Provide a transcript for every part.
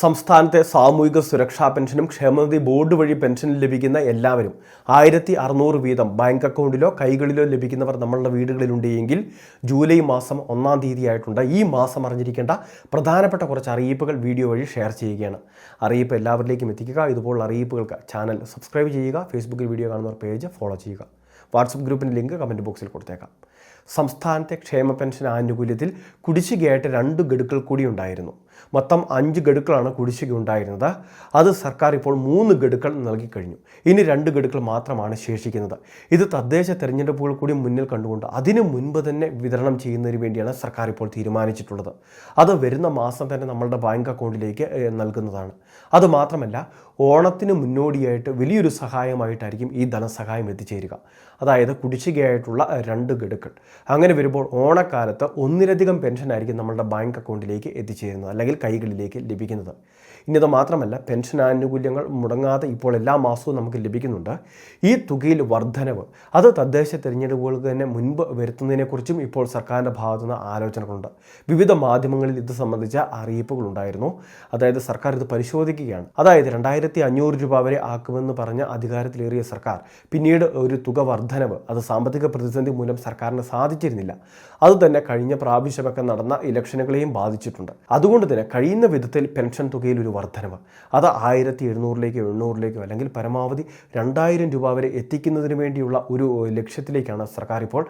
സംസ്ഥാനത്തെ സാമൂഹിക സുരക്ഷാ പെൻഷനും ക്ഷേമനിധി ബോർഡ് വഴി പെൻഷൻ ലഭിക്കുന്ന എല്ലാവരും ആയിരത്തി അറുന്നൂറ് വീതം ബാങ്ക് അക്കൗണ്ടിലോ കൈകളിലോ ലഭിക്കുന്നവർ നമ്മളുടെ വീടുകളിലുണ്ട് എങ്കിൽ ജൂലൈ മാസം ഒന്നാം തീയതി ആയിട്ടുണ്ട് ഈ മാസം അറിഞ്ഞിരിക്കേണ്ട പ്രധാനപ്പെട്ട കുറച്ച് അറിയിപ്പുകൾ വീഡിയോ വഴി ഷെയർ ചെയ്യുകയാണ്. അറിയിപ്പ് എല്ലാവരിലേക്കും എത്തിക്കുക. ഇതുപോലുള്ള അറിയിപ്പുകൾക്ക് ചാനൽ സബ്സ്ക്രൈബ് ചെയ്യുക. ഫേസ്ബുക്കിൽ വീഡിയോ കാണുന്നവർ പേജ് ഫോളോ ചെയ്യുക. വാട്സപ്പ് ഗ്രൂപ്പിന്റെ ലിങ്ക് കമന്റ് ബോക്സിൽ കൊടുത്തേക്കാം. സംസ്ഥാനത്തെ ക്ഷേമ പെൻഷൻ ആനുകൂല്യത്തിൽ കുടിശ്ശികയായിട്ട് രണ്ട് ഗഡുക്കൾ കൂടി ഉണ്ടായിരുന്നു. മൊത്തം അഞ്ച് ഗഡുക്കളാണ് കുടിശ്ശിക ഉണ്ടായിരുന്നത് അത് സർക്കാർ ഇപ്പോൾ മൂന്ന് ഗഡുക്കൾ നൽകി കഴിഞ്ഞു. ഇനി രണ്ട് ഗഡുക്കൾ മാത്രമാണ് ശേഷിക്കുന്നത്. ഇത് തദ്ദേശ തെരഞ്ഞെടുപ്പുകൾ കൂടി മുന്നിൽ കണ്ടുകൊണ്ട് അതിനു മുൻപ് തന്നെ വിതരണം ചെയ്യുന്നതിന് വേണ്ടിയാണ് സർക്കാർ ഇപ്പോൾ തീരുമാനിച്ചിട്ടുള്ളത്. അത് വരുന്ന മാസം തന്നെ നമ്മളുടെ ബാങ്ക് അക്കൗണ്ടിലേക്ക് നൽകുന്നതാണ്. അതുമാത്രമല്ല ഓണത്തിന് മുന്നോടിയായിട്ട് വലിയൊരു സഹായമായിട്ടായിരിക്കും ഈ ധനസഹായം എത്തിച്ചേരുക. അതായത് കുടിശ്ശികയായിട്ടുള്ള രണ്ട് ഗഡുക്കൾ. അങ്ങനെ വരുമ്പോൾ ഓണക്കാലത്ത് ഒന്നിലധികം പെൻഷനായിരിക്കും നമ്മളുടെ ബാങ്ക് അക്കൗണ്ടിലേക്ക് എത്തിച്ചേരുന്നത്. അല്ലെങ്കിൽ കൈകളിലേക്ക് ലഭിക്കുന്നത്. ഇനി അത് മാത്രമല്ല പെൻഷൻ ആനുകൂല്യങ്ങൾ മുടങ്ങാതെ ഇപ്പോൾ എല്ലാ മാസവും നമുക്ക് ലഭിക്കുന്നുണ്ട്. ഈ തുകയിൽ വർധനവ് അത് തദ്ദേശ തെരഞ്ഞെടുപ്പുകൾക്ക് തന്നെ മുൻപ് വരുത്തുന്നതിനെക്കുറിച്ചും ഇപ്പോൾ സർക്കാരിന്റെ ഭാഗത്തുനിന്ന് ആലോചനകളുണ്ട്. വിവിധ മാധ്യമങ്ങളിൽ ഇത് സംബന്ധിച്ച അറിയിപ്പുകളുണ്ടായിരുന്നു. അതായത് സർക്കാർ ഇത് പരിശോധിക്കുകയാണ്. അതായത് രണ്ടായിരത്തി അഞ്ഞൂറ് രൂപ വരെ ആക്കുമെന്ന് പറഞ്ഞ അധികാരത്തിലേറിയ സർക്കാർ പിന്നീട് ഒരു തുക വർധനവ് അത് സാമ്പത്തിക പ്രതിസന്ധി മൂലം സർക്കാരിന് സാധിച്ചിരുന്നില്ല. അതുതന്നെ കഴിഞ്ഞ പ്രാവശ്യമൊക്കെ നടന്ന ഇലക്ഷനുകളെയും ബാധിച്ചിട്ടുണ്ട്. അതുകൊണ്ട് തന്നെ കഴിയുന്ന വിധത്തിൽ പെൻഷൻ തുകയിൽ ഒരു വർധനവ്. അത് ആയിരത്തി എഴുന്നൂറിലേക്കോ എണ്ണൂറിലേക്കോ അല്ലെങ്കിൽ പരമാവധി രണ്ടായിരം രൂപ വരെ എത്തിക്കുന്നതിന് വേണ്ടിയുള്ള ഒരു ലക്ഷ്യത്തിലേക്കാണ് സർക്കാർ ഇപ്പോൾ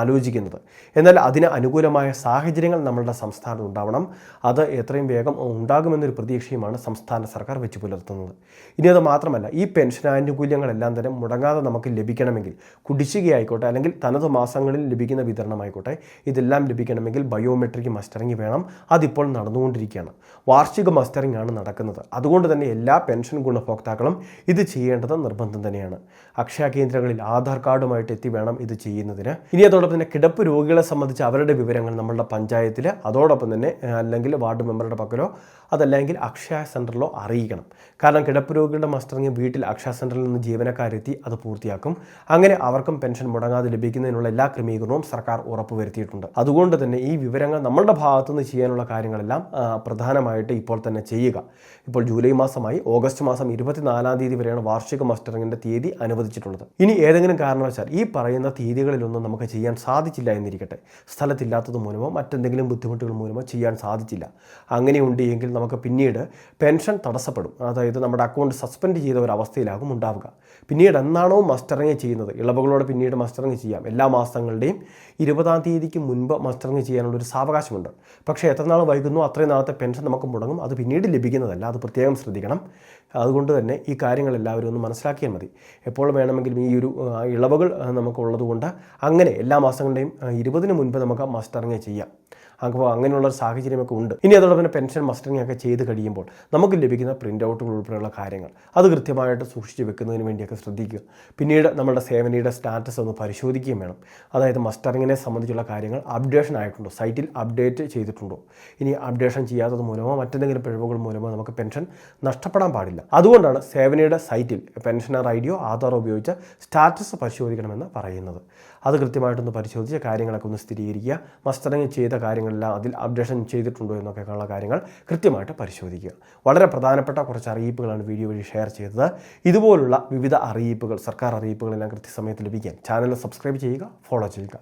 ആലോചിക്കുന്നത്. എന്നാൽ അതിന് അനുകൂലമായ സാഹചര്യങ്ങൾ നമ്മളുടെ സംസ്ഥാനത്ത് ഉണ്ടാവണം. അത് എത്രയും വേഗം ഉണ്ടാകുമെന്നൊരു പ്രതീക്ഷയുമാണ് സംസ്ഥാന സർക്കാർ വെച്ച് പുലർത്തുന്നത്. ഇനി അത് മാത്രമല്ല ഈ പെൻഷൻ ആനുകൂല്യങ്ങളെല്ലാം തന്നെ മുടങ്ങാതെ നമുക്ക് ലഭിക്കണമെങ്കിൽ കുടിശ്ശികയായിക്കോട്ടെ അല്ലെങ്കിൽ തനത് മാസങ്ങളിൽ ലഭിക്കുന്ന വിതരണമായിക്കോട്ടെ ഇതെല്ലാം ലഭിക്കണമെങ്കിൽ ബയോമെട്രിക് മസ്റ്ററിങ് വേണം. അതിപ്പോൾ നടന്നുകൊണ്ടിരിക്കുകയാണ്. വാർഷിക മസ്റ്ററിംഗ് ആണ് നടക്കുന്നത്. അതുകൊണ്ട് തന്നെ എല്ലാ പെൻഷൻ ഗുണഭോക്താക്കളും ഇത് ചെയ്യേണ്ടത് നിർബന്ധം തന്നെയാണ്. അക്ഷയ കേന്ദ്രങ്ങളിൽ ആധാർ കാർഡുമായിട്ട് എത്തി വേണം ഇത് ചെയ്യുന്നതിന്. ഇനി അതോടൊപ്പം തന്നെ കിടപ്പ് രോഗികളെ സംബന്ധിച്ച് അവരുടെ വിവരങ്ങൾ നമ്മളുടെ പഞ്ചായത്തിൽ അതോടൊപ്പം തന്നെ അല്ലെങ്കിൽ വാർഡ് മെമ്പറുടെ പക്കലോ അതല്ലെങ്കിൽ അക്ഷയ സെന്ററിലോ അറിയിക്കണം. കാരണം കിടപ്പ് രോഗികളുടെ മസ്റ്ററിങ് വീട്ടിൽ അക്ഷയ സെന്ററിൽ നിന്ന് ജീവനക്കാരെത്തി അത് പൂർത്തിയാക്കും. അങ്ങനെ അവർക്കും പെൻഷൻ മുടങ്ങാതെ ലഭിക്കുന്നതിനുള്ള എല്ലാ ക്രമീകരണവും സർക്കാർ ഉറപ്പുവരുത്തിയിട്ടുണ്ട്. അതുകൊണ്ട് തന്നെ ഈ വിവരങ്ങൾ നമ്മളുടെ ഭാഗത്തുനിന്ന് ചെയ്യാനുള്ള കാര്യങ്ങളെല്ലാം പ്രധാനമായിട്ട് ഇപ്പോൾ തന്നെ ചെയ്യുക. ഇപ്പോൾ ജൂലൈ മാസമായി ഓഗസ്റ്റ് മാസം ഇരുപത്തിനാലാം തീയതി വരെയാണ് വാർഷിക മസ്റ്ററിങ്ങിന്റെ തീയതി അനുവദിച്ചിട്ടുള്ളത്. ഇനി ഏതെങ്കിലും കാരണവശാൽ ഈ പറയുന്ന തീയതികളിലൊന്നും നമുക്ക് ചെയ്യാൻ സാധിച്ചില്ല എന്നിരിക്കട്ടെ. സ്ഥലത്തില്ലാത്തത് മൂലമോ മറ്റെന്തെങ്കിലും ബുദ്ധിമുട്ടുകൾ മൂലമോ ചെയ്യാൻ സാധിച്ചില്ല. അങ്ങനെയുണ്ട് എങ്കിൽ നമുക്ക് പിന്നീട് പെൻഷൻ തടസ്സപ്പെടും. അതായത് നമ്മുടെ അക്കൗണ്ട് സസ്പെൻഡ് ചെയ്ത ഒരു അവസ്ഥയിലാകും ഉണ്ടാവുക. പിന്നീട് എന്നാണോ മസ്റ്ററിങ് ചെയ്യുന്നത്? ഇളവുകളോട് പിന്നീട് മസ്റ്ററിങ് ചെയ്യാം. എല്ലാ മാസങ്ങളുടെയും ഇരുപതാം തീയതിക്ക് മുൻപ് മസ്റ്ററിങ് ചെയ്യാനുള്ള ഒരു സാവകാശമുണ്ട്. പക്ഷേ എത്ര നാൾ വൈകുന്നു അത്രയും നാളത്തെ പെൻഷൻ നമുക്ക് മുടങ്ങും. അത് പിന്നീട് ലഭിക്കുന്നതല്ല. അത് പ്രത്യേകം ശ്രദ്ധിക്കണം. അതുകൊണ്ട് തന്നെ ഈ കാര്യങ്ങൾ എല്ലാവരും ഒന്ന് മനസ്സിലാക്കിയാൽ മതി. എപ്പോൾ വേണമെങ്കിലും ഈ ഒരു ഇളവുകൾ നമുക്കുള്ളതുകൊണ്ട് നമുക്കുള്ളത് കൊണ്ട് അങ്ങനെ എല്ലാ മാസങ്ങളുടെയും ഇരുപതിന് മുൻപ് നമുക്ക് മസ്റ്ററിങ് ചെയ്യാം. അപ്പോൾ അങ്ങനെയുള്ള ഒരു സാഹചര്യമൊക്കെ ഉണ്ട്. ഇനി അതോടൊപ്പം പെൻഷൻ മസ്റ്ററിങ് ഒക്കെ ചെയ്ത് കഴിയുമ്പോൾ നമുക്ക് ലഭിക്കുന്ന പ്രിന്റ് ഔട്ടുകൾ ഉൾപ്പെടെയുള്ള കാര്യങ്ങൾ അത് കൃത്യമായിട്ട് സൂക്ഷിച്ച് വെക്കുന്നതിന് വേണ്ടിയൊക്കെ ശ്രദ്ധിക്കുക. പിന്നീട് നമ്മുടെ സേവനയുടെ സ്റ്റാറ്റസ് ഒന്ന് പരിശോധിക്കുകയും വേണം. അതായത് മസ്റ്ററിങ്ങിനെ സംബന്ധിച്ചുള്ള കാര്യങ്ങൾ അപ്ഡേഷൻ ആയിട്ടുണ്ടോ? സൈറ്റിൽ അപ്ഡേറ്റ് ചെയ്തിട്ടുണ്ടോ? ഇനി അപ്ഡേഷൻ ചെയ്യാത്തത് മൂലമോ മറ്റെന്തെങ്കിലും പിഴവുകൾ മൂലമോ നമുക്ക് പെൻഷൻ നഷ്ടപ്പെടാൻ പാടില്ല. അതുകൊണ്ടാണ് സേവനയുടെ സൈറ്റിൽ പെൻഷനർ ഐ ഡിയോ ആധാറോ ഉപയോഗിച്ച് സ്റ്റാറ്റസ് പരിശോധിക്കണമെന്ന് പറയുന്നത്. അത് കൃത്യമായിട്ടൊന്ന് പരിശോധിച്ച് കാര്യങ്ങളൊക്കെ ഒന്ന് സ്ഥിരീകരിക്കുക. മസ്റ്ററിങ് ചെയ്ത കാര്യങ്ങളെല്ലാം അതിൽ അപ്ഡേഷൻ ചെയ്തിട്ടുണ്ടോ എന്നൊക്കെയുള്ള കാര്യങ്ങൾ കൃത്യമായിട്ട് പരിശോധിക്കുക. വളരെ പ്രധാനപ്പെട്ട കുറച്ച് അറിയിപ്പുകളാണ് വീഡിയോ വഴി ഷെയർ ചെയ്തത്. ഇതുപോലുള്ള വിവിധ അറിയിപ്പുകൾ സർക്കാർ അറിയിപ്പുകളെല്ലാം കൃത്യസമയത്ത് ലഭിക്കാൻ ചാനൽ സബ്സ്ക്രൈബ് ചെയ്യുക ഫോളോ ചെയ്യുക.